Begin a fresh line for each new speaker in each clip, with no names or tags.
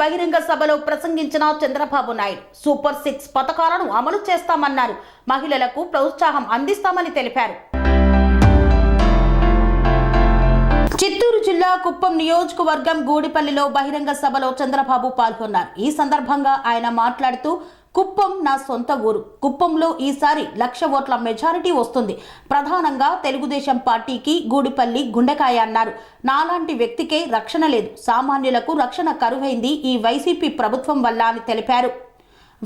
బహిరంగ సభలో ప్రసంగించిన చంద్రబాబు నాయుడు సూపర్ సిక్స్ పథకాలను అమలు చేస్తామన్నారు. మహిళలకు ప్రోత్సాహం అందిస్తామని తెలిపారు. చిత్తూరు జిల్లా కుప్పం నియోజకవర్గం గూడిపల్లిలో బహిరంగ సభలో చంద్రబాబు పాల్గొన్నారు. ఈ సందర్భంగా ఆయన మాట్లాడుతూ కుప్పం నా సొంత ఊరు. కుప్పంలో ఈసారి లక్ష ఓట్ల మెజారిటీ వస్తుంది. ప్రధానంగా తెలుగుదేశం పార్టీకి గూడిపల్లి గుండెకాయ అన్నారు. నాలాంటి వ్యక్తికే రక్షణ లేదు. సామాన్యులకు రక్షణ కరువైంది ఈ వైసీపీ ప్రభుత్వం వల్ల అని తెలిపారు.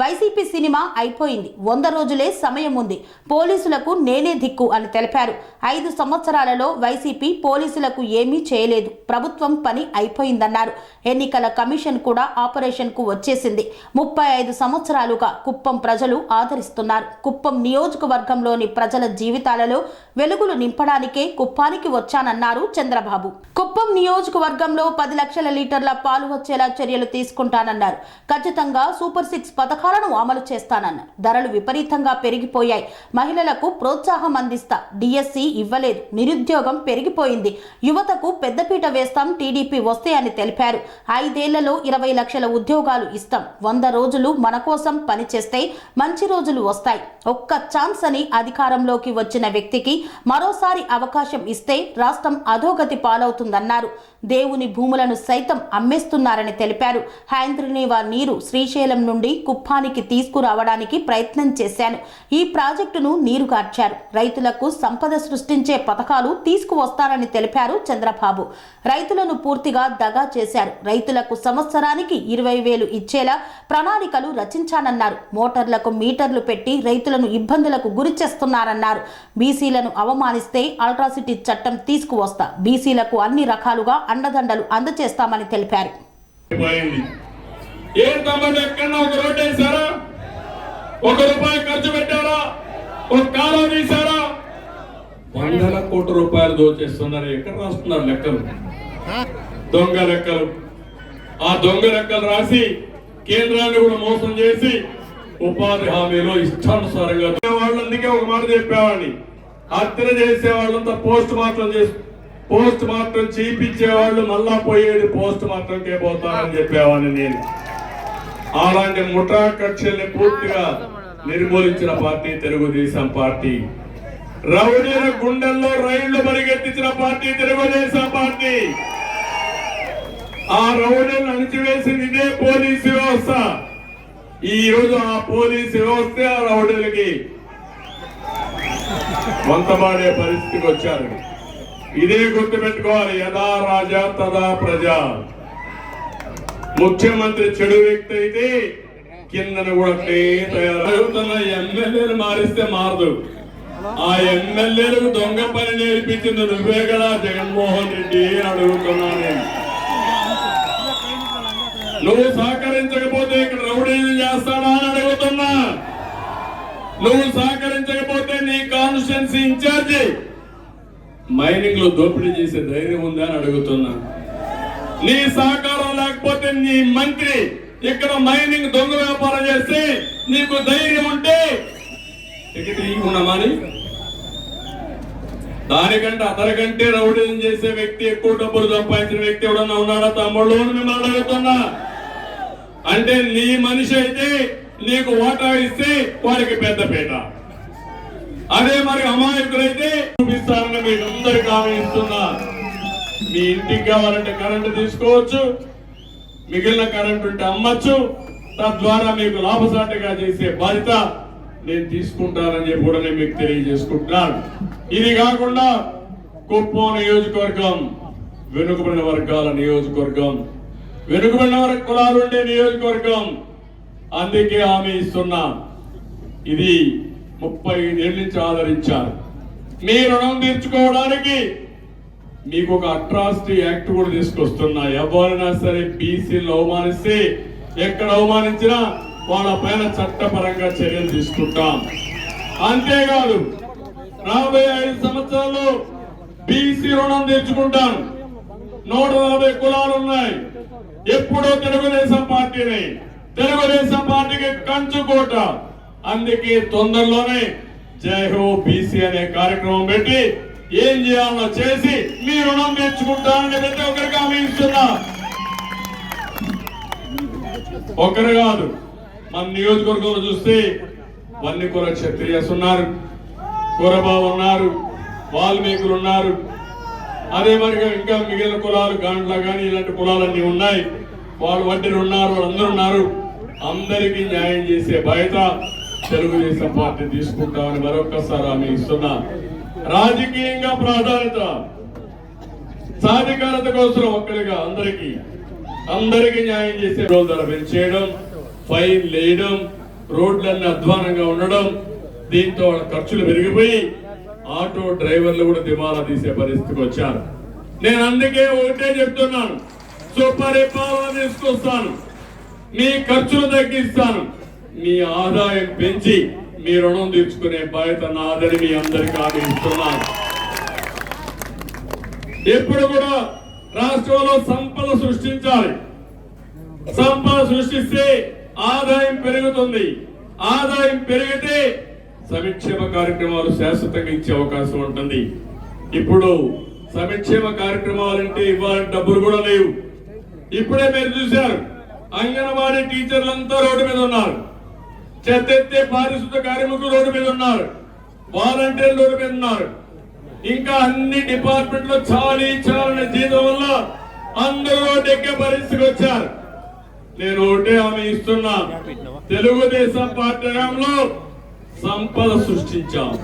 వైసీపీ సినిమా అయిపోయింది. వంద రోజులే సమయం ఉంది. పోలీసులకు నేనే దిక్కు అని తెలిపారు. ఐదు సంవత్సరాలలో వైసీపీ పోలీసులకు ఏమీ చేయలేదు. ప్రభుత్వం పని అయిపోయిందన్నారు. ఎన్నికల కమిషన్ కూడా ఆపరేషన్కు వచ్చేసింది. ముప్పై ఐదు సంవత్సరాలుగా కుప్పం ప్రజలు ఆదరిస్తున్నారు. కుప్పం నియోజకవర్గంలోని ప్రజల జీవితాలలో వెలుగులు నింపడానికే కుప్పానికి వచ్చానన్నారు చంద్రబాబు. కుప్పం నియోజకవర్గంలో పది లక్షల లీటర్ల పాలు వచ్చేలా చర్యలు తీసుకుంటానన్నారు. ఖచ్చితంగా సూపర్ సిక్స్ పథకాలను అమలు చేస్తానన్నారు. ధరలు విపరీతంగా పెరిగిపోయాయి. మహిళలకు ప్రోత్సాహం అందిస్తా. డిఎస్సి ఇవ్వలేదు. నిరుద్యోగం పెరిగిపోయింది. యువతకు పెద్దపీట వేస్తాం. టీడీపీ వస్తే అని తెలిపారు. ఐదేళ్ళలో ఇరవై లక్షల ఉద్యోగాలు ఇస్తాం. వంద రోజులు మన కోసం పనిచేస్తే మంచి రోజులు వస్తాయి. ఒక్క ఛాన్స్ అని అధికారంలోకి వచ్చిన వ్యక్తికి మరోసారి అవకాశం ఇస్తే రాష్ట్రం అధోగతి పాలవుతుందన్నారు. దేవుని భూములను సైతం అమ్మేస్తున్నారని తెలిపారు. హైంద్రనీవా నీరు శ్రీశైలం నుండి కుప్పానికి తీసుకురావడానికి ప్రయత్నం చేశాను. ఈ ప్రాజెక్టును నీరుగార్చారు రైతులకు సంపద సృష్టించే పథకాలు తీసుకువస్తారని తెలిపారు చంద్రబాబు. రైతులను పూర్తిగా దగా చేశారు. రైతులకు సంవత్సరానికి ఇరవై వేలు ఇచ్చేలా ప్రణాళికలు రచించానన్నారు. మోటార్లకు మీటర్లు పెట్టి రైతులను ఇబ్బందులకు గురి చేస్తున్నారన్నారు. బీసీలను అవమానిస్తే అల్ట్రాసిటీ చట్టం తీసుకువస్తా. బీసీలకు అన్ని రకాలుగా అండదండలు అందజేస్తామని తెలిపారు.
ఏం ఒక ఒక రూపాయి ఖర్చు పెట్టారా? ఒక కాలం తీసారా వందల కోట్ల రూపాయలు దోచేస్తున్నారు. ఎక్కడ రాస్తున్నారు లెక్కలు? దొంగ లెక్కలు. ఆ దొంగ లెక్కలు రాసి కేంద్రాన్ని కూడా మోసం చేసి ఉపాధి హామీలో ఇష్టానుసారంగా వాళ్ళు అందుకే ఒక మాట చెప్పేవాడిని. హత్య చేసే వాళ్ళంతా పోస్ట్ మార్టం చేసి పోస్ట్ మార్టం చేయించేవాళ్ళు మళ్ళా పోయేది పోస్ట్ మార్టంకే పోతారని చెప్పేవాడిని నేను. అలాంటి ముఠా కక్షల్ని పూర్తిగా నిర్మూలించిన పార్టీ తెలుగుదేశం పార్టీ. రౌడీల గుండెల్లో రైళ్ళు పరిగెత్తించిన పార్టీ తెలుగుదేశం పార్టీ. ఆ రౌడీలను అణిచివేసింది ఇదే పోలీసు వ్యవస్థ. ఈ రోజు ఆ పోలీసు వ్యవస్థ ఆ రౌడీలకి వంతమాడే పరిస్థితికి వచ్చారు. ఇదే గుర్తు పెట్టుకోవాలి యథా రాజా తదా ప్రజ ముఖ్యమంత్రి చెడు వ్యక్తి అయితే కిందన కూడా అట్లే తయారు అవుతున్న ఎమ్మెల్యేలు మారిస్తే మారదు ఆ ఎమ్మెల్యేలకు దొంగ పని నేర్పించింది నువ్వే కదా జగన్మోహన్ రెడ్డి అని అడుగుతున్నా నేను నువ్వు సహకరించకపోతే ఇక్కడ రౌడీలు చేస్తాడా అని అడుగుతున్నా నువ్వు సహకరించకపోతే నీ కాన్స్టిట్యున్సీ ఇన్ఛార్జి మైనింగ్లో దోపిడీ చేసే ధైర్యం ఉందా అని అడుగుతున్నా. నీ సహకారం లేకపోతే నీ మంత్రి ఇక్కడ మైనింగ్ దొంగ వ్యాపారం చేస్తే నీకు ధైర్యం ఉంటే టికెట్ ఇవ్వకున్నామని దానికంటే అతనికంటే రౌడీజం చేసే వ్యక్తి ఎక్కువ డబ్బులు సంపాదించిన వ్యక్తి ఎవడన్నా ఉన్నాడా తమ్ముళ్ళు మిమ్మల్ని అడుగుతున్నా. అంటే నీ మనిషి అయితే నీకు ఓటా ఇస్తే వారికి పెద్దపీట అదే మరి అమాయకులైతే చూపిస్తారని మీరందరికి అందరికి హామీ ఇస్తున్నా మీ ఇంటికి కావాలంటే కరెంటు తీసుకోవచ్చు మిగిలిన కరెంటు ఉంటే అమ్మచ్చు. తద్వారా మీకు లాభసాటిగా చేసే బాధ్యత నేను తీసుకుంటానని చెప్పి కూడా నేను మీకు తెలియజేసుకుంటున్నాను. ఇది కాకుండా కుప్పం నియోజకవర్గం వెనుకబడిన వర్గాల నియోజకవర్గం వెనుకబడిన వర్గ నియోజకవర్గం అందుకే హామీ ఇస్తున్నా. ఇది ముప్పై ఐదేళ్ళ నుంచి ఆదరించారు. మీ రుణం తీర్చుకోవడానికి మీకు ఒక అట్రాసిటీ యాక్ట్ కూడా తీసుకొస్తున్నా. ఎవరైనా సరే బీసీలు అవమానిస్తే ఎక్కడ అవమానించినా వాళ్ళ పైన చట్టపరంగా చర్యలు తీసుకుంటాం. అంతేకాదు రాబోయే ఐదు సంవత్సరాల్లో బీసీ రుణం తీర్చుకుంటాను నూట నలభై కులాలు ఉన్నాయి. ఎప్పుడో తెలుగుదేశం పార్టీని తెలుగుదేశం పార్టీకి కంచుకోట. అందుకే తొందరలోనే జై హో బీసీ అనే కార్యక్రమం పెట్టి ఏం చేయాలో చేసి మీ రుణం నేర్చుకుంటానని ప్రతి ఒక్కరికి హామీ ఇస్తున్నా. ఒకరు కాదు మన నియోజకవర్గంలో చూస్తే వన్ని క్షత్రియస్ ఉన్నారు కురబాబు ఉన్నారు వాల్మీకులు ఉన్నారు. అదే మరిగా ఇంకా మిగిలిన కులాలు గాండ్ల కానీ ఇలాంటి కులాలన్నీ ఉన్నాయి. వాళ్ళు వడ్డీలు ఉన్నారు వాళ్ళందరూ ఉన్నారు. అందరికీ న్యాయం చేసే బయట తెలుగుదేశం పార్టీ తీసుకుంటామని మరొకసారి ఆమె ఇస్తున్నా. రాజకీయంగా ప్రాధాన్యత సాధికారత కోసం ఒక్కరిగా అందరికీ అందరికీ న్యాయం చేసే రోజుల పెంచేయడం ఫైన్ వేయడం రోడ్లన్నీ అధ్వానంగా ఉండడం దీంతో వాళ్ళ ఖర్చులు పెరిగిపోయి ఆటో డ్రైవర్లు కూడా దిమాలా తీసే పరిస్థితికి వచ్చారు. నేను అందుకే ఒకటే చెప్తున్నాను. సుపరిపాలన తీసుకొస్తాను. మీ ఖర్చులు తగ్గిస్తాను. మీ ఆదాయం పెంచి మీ రుణం తీర్చుకునే బాధ్యత నాదని మీ అందరికీ హామీ ఇస్తున్నాను. ఎప్పుడు కూడా రాష్ట్రంలో సంపద సృష్టించాలి. సంపద సృష్టిస్తే ఆదాయం పెరుగుతుంది. ఆదాయం పెరిగితే సంక్షేమ కార్యక్రమాలు శాశ్వతంగా ఇచ్చే అవకాశం ఉంటుంది. ఇప్పుడు సంక్షేమ కార్యక్రమాలంటే ఇవ్వాలని డబ్బులు కూడా లేవు. ఇప్పుడే మీరు చూశారు. అంగన్వాడీ టీచర్లంతా రోడ్డు మీద ఉన్నారు. చెత్తెత్తే పారిశుద్ధ కార్మికులు రోడ్డు మీద ఉన్నారు. వాలంటీర్లు రోడ్డు మీద ఉన్నారు. ఇంకా అన్ని డిపార్ట్మెంట్లో చాలీ చాలని జీతం వల్ల అందరూ రోడ్డు ఎక్కే పరిస్థితికి వచ్చారు. నేను ఒకటే ఆమె ఇస్తున్నా. తెలుగుదేశం పార్టీలో సంపద సృష్టించాం.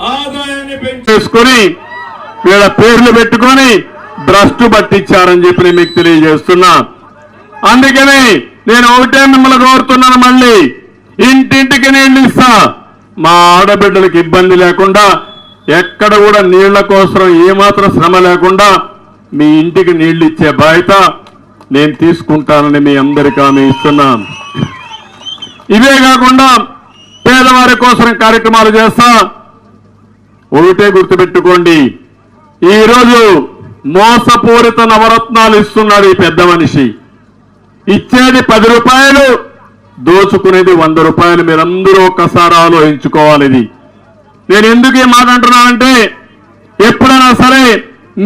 ఆదాయాన్ని పెంచు
చేసుకొని వీళ్ళ పేర్లు పెట్టుకొని భ్రష్టు పట్టించారని చెప్పి నేను మీకు తెలియజేస్తున్నా. అందుకని నేను ఒకటే మిమ్మల్ని కోరుతున్నాను మళ్ళీ. ఇంటింటికి నీళ్ళు ఇస్తా మా ఆడబిడ్డలకు ఇబ్బంది లేకుండా ఎక్కడ కూడా నీళ్ళ కోసం ఏమాత్రం శ్రమ లేకుండా మీ ఇంటికి నీళ్ళు ఇచ్చే బాధ్యత నేను తీసుకుంటానని మీ అందరికీ ఆమె ఇస్తున్నాను. ఇవే కాకుండా పేదవారి కోసం కార్యక్రమాలు చేస్తా. ఒకటే గుర్తుపెట్టుకోండి ఈరోజు మోసపూరిత నవరత్నాలు ఇస్తున్నాడు ఈ పెద్ద మనిషి. ఇచ్చేది పది రూపాయలు దోచుకునేది వంద రూపాయలు మీరందరూ ఒక్కసారి ఆలోచించుకోవాలి ఇది నేను ఎందుకు ఈ మాట అంటున్నానంటే ఎప్పుడైనా సరే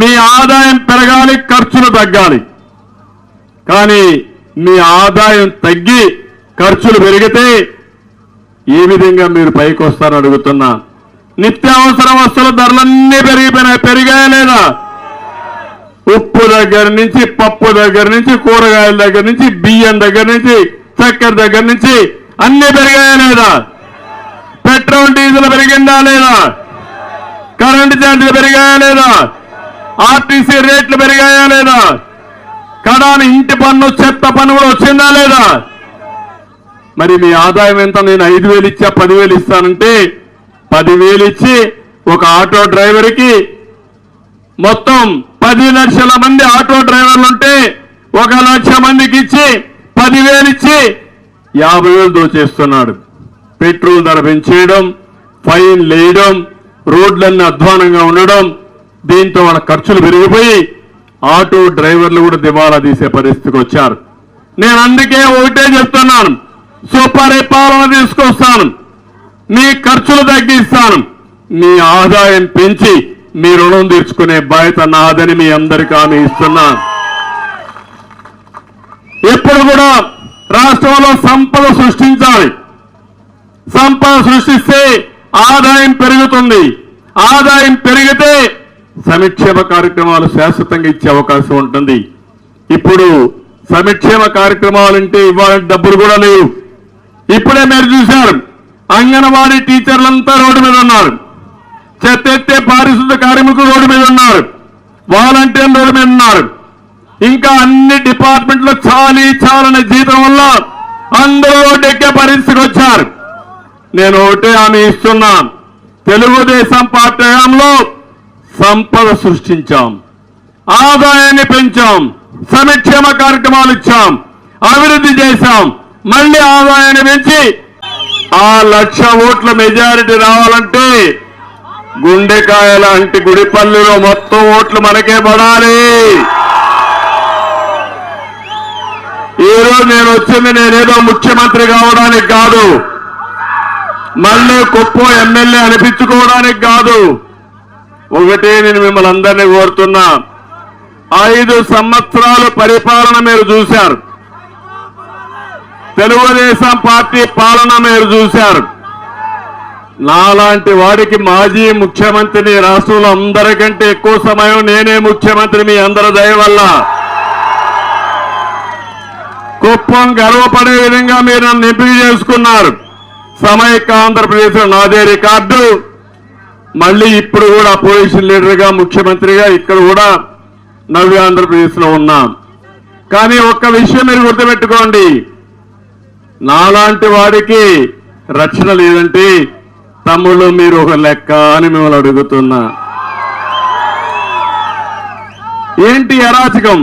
మీ ఆదాయం పెరగాలి ఖర్చులు తగ్గాలి. కానీ మీ ఆదాయం తగ్గి ఖర్చులు పెరిగితే ఏ విధంగా మీరు పైకి వస్తారని అడుగుతున్నా నిత్యావసర వస్తువుల ధరలన్నీ పెరిగిపోయినాయి పెరిగాయా లేదా? ఉప్పు దగ్గర నుంచి పప్పు దగ్గర నుంచి కూరగాయల దగ్గర నుంచి బియ్యం దగ్గర నుంచి చక్కెర దగ్గర నుంచి అన్ని పెరిగాయా లేదా? పెట్రోల్ డీజిల్ పెరిగిందా లేదా? కరెంటు ఛార్జీలు పెరిగాయా లేదా? ఆర్టీసీ రేట్లు పెరిగాయా లేదా? కడాని ఇంటి పన్ను చెత్త పన్ను కూడా వచ్చిందా లేదా? మరి మీ ఆదాయం ఎంత? నేను ఐదు వేలు ఇచ్చా పదివేలు ఇస్తానంటే పదివేలు ఇచ్చి ఒక ఆటో డ్రైవర్కి మొత్తం పది లక్షల మంది ఆటో డ్రైవర్లు ఉంటే ఒక లక్ష మందికి ఇచ్చి పదివేలు ఇచ్చి యాభై వేలు దోచేస్తున్నాడు. పెట్రోల్ ధర పెంచేయడం ఫైన్ లేయడం రోడ్లన్నీ అధ్వానంగా ఉండడం దీంతో వాళ్ళ ఖర్చులు పెరిగిపోయి ఆటో డ్రైవర్లు కూడా దివాలా తీసే పరిస్థితికి వచ్చారు. నేను అందుకే ఒకటే చెప్తున్నాను. సుపరిపాలన తీసుకొస్తాను. మీ ఖర్చులు తగ్గిస్తాను. మీ ఆదాయం పెంచి మీ రుణం తీర్చుకునే బాధ్యత నాదని మీ అందరికీ హామీ ఇస్తున్నాను. ఎప్పుడు కూడా రాష్ట్రంలో సంపద సృష్టించాలి. సంపద సృష్టిస్తే ఆదాయం పెరుగుతుంది. ఆదాయం పెరిగితే సంక్షేమ కార్యక్రమాలు శాశ్వతంగా ఇచ్చే అవకాశం ఉంటుంది. ఇప్పుడు సంక్షేమ కార్యక్రమాలంటే ఇవ్వాలంటే డబ్బులు కూడా లేవు. ఇప్పుడే మీరు చూశారు. అంగన్వాడీ టీచర్లంతా రోడ్డు మీద ఉన్నారు. చెత్త ఎత్తే పారిశుద్ధ కార్మికులు రోడ్డు మీద ఉన్నారు. వాలంటీర్లు రోడ్డు మీద ఉన్నారు. ఇంకా అన్ని డిపార్ట్మెంట్లో చాలీ చాలని జీతం వల్ల అందరూ డెక్కే పరిస్థితికి వచ్చారు. నేను ఒకటే ఆమె ఇస్తున్నా. తెలుగుదేశం పార్టీ హయాంలో సంపద సృష్టించాం. ఆదాయాన్ని పెంచాం. సంక్షేమ కార్యక్రమాలు ఇచ్చాం. అభివృద్ధి చేశాం. మళ్ళీ ఆదాయాన్ని పెంచి ఆ లక్ష ఓట్ల మెజారిటీ రావాలంటే గుండెకాయ లాంటి గుడిపల్లిలో మొత్తం ఓట్లు మనకే పడాలి. ఈరోజు నేను వచ్చింది నేనేదో ముఖ్యమంత్రి కావడానికి కాదు. మళ్ళీ కుప్పం ఎమ్మెల్యే అనిపించుకోవడానికి కాదు. ఒకటే నేను మిమ్మల్ని అందరినీ కోరుతున్నా. ఐదు సంవత్సరాలు పరిపాలన మీరు చూశారు. తెలుగుదేశం పార్టీ పాలన మీరు చూశారు. నాలాంటి వాడికి మాజీ ముఖ్యమంత్రిని రాష్ట్రంలో అందరికంటే ఎక్కువ సమయం నేనే ముఖ్యమంత్రి మీ అందరి దయ వల్ల. కుప్పం గర్వపడే విధంగా మీరు నన్ను ఎంపిక చేసుకున్నారు. సమైక్య ఆంధ్రప్రదేశ్ నాదే రికార్డు మళ్ళీ ఇప్పుడు కూడా అపోజిషన్ లీడర్గా ముఖ్యమంత్రిగా ఇక్కడ కూడా నవ్య ఆంధ్రప్రదేశ్లో ఉన్నాం. కానీ ఒక్క విషయం మీరు గుర్తుపెట్టుకోండి. నాలాంటి వాడికి రక్షణ లేదంటే తమ్ముళ్ళు మీరు ఒక లెక్క అని మిమ్మల్ని అడుగుతున్నా. ఏంటి అరాచకం?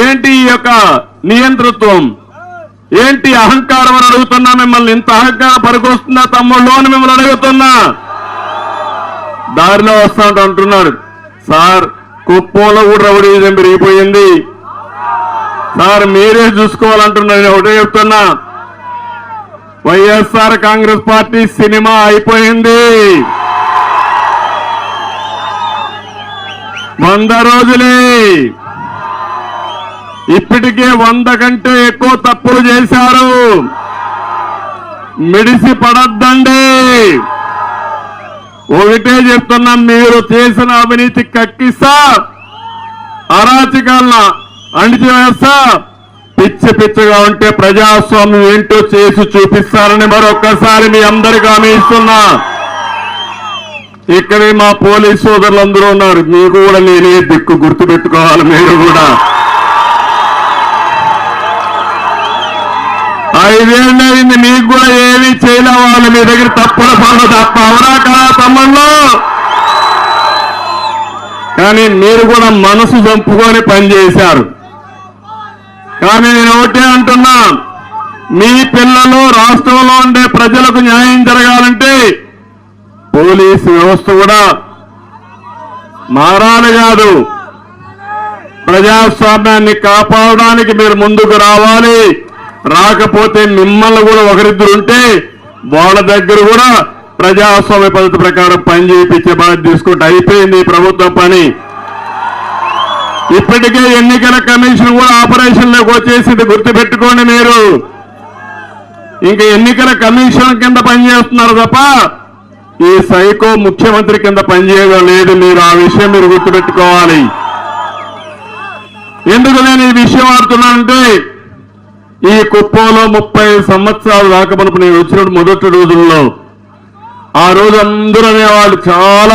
ఏంటి ఈ యొక్క నియంతృత్వం? ఏంటి అహంకారం అని అడుగుతున్నా మిమ్మల్ని? ఇంత అహంకారం పనికొస్తుందా తమ్ముళ్ళు అని మిమ్మల్ని అడుగుతున్నా. దారిలో వస్తా అంటున్నాడు. సార్ కుప్పంలో కూడా రౌడీజం పెరిగిపోయింది సార్ మీరే చూసుకోవాలంటున్నారు నేను ఒకటే చెప్తున్నా. వైఎస్ఆర్ కాంగ్రెస్ పార్టీ సినిమా అయిపోయింది. వంద రోజులే. ఇప్పటికే వంద కంటే ఎక్కువ తప్పులు చేశారు. మిడిసి పడద్దండి. ఒకటే చెప్తున్నాం మీరు చేసిన అవినీతి కక్కిస్తా అరాచకాలన అణిచివేస్తా పిచ్చి పిచ్చిగా ఉంటే ప్రజాస్వామ్యం ఏంటో చేసి చూపిస్తారని మరొక్కసారి మీ అందరికీ హామీ ఇస్తున్నా. ఇక్కడే మా పోలీస్ సోదరులు అందరూ ఉన్నారు. మీకు కూడా నేనే దిక్కు గుర్తు పెట్టుకోవాలి మీరు కూడా. ఐదేళ్ళు అయింది మీకు కూడా ఏమీ చేయలే వాళ్ళు మీ దగ్గర తప్పుల పనులు తప్ప అవునా కదా తమ్ముళ్ళు? కానీ మీరు కూడా మనసు చంపుకొని పనిచేశారు కానీ నేను ఒకటే అంటున్నా. మీ పిల్లలు రాష్ట్రంలో ఉండే ప్రజలకు న్యాయం జరగాలంటే పోలీసు వ్యవస్థ కూడా మారాలి కాదు. ప్రజాస్వామ్యాన్ని కాపాడడానికి మీరు ముందుకు రావాలి. రాకపోతే మిమ్మల్ని కూడా ఒకరిద్దరు ఉంటే వాళ్ళ దగ్గర కూడా ప్రజాస్వామ్య పద్ధతి ప్రకారం పని చేయించే బాధ్యత తీసుకుంటే అయిపోయింది ప్రభుత్వ పని. ఇప్పటికే ఎన్నికల కమిషన్ కూడా ఆపరేషన్లోకి వచ్చేసింది. గుర్తుపెట్టుకోండి మీరు. ఇంకా ఎన్నికల కమిషన్ కింద పనిచేస్తున్నారు తప్ప ఈ సైకో ముఖ్యమంత్రి కింద పనిచేయడం లేదు. మీరు ఆ విషయం మీరు గుర్తుపెట్టుకోవాలి. ఎందుకు నేను ఈ విషయం ఆడుతున్నానంటే ఈ కుప్పంలో ముప్పై సంవత్సరాలు దాకా నేను వచ్చినప్పుడు మొదటి రోజుల్లో ఆ రోజు అందరూ అనేవాళ్ళు చాలా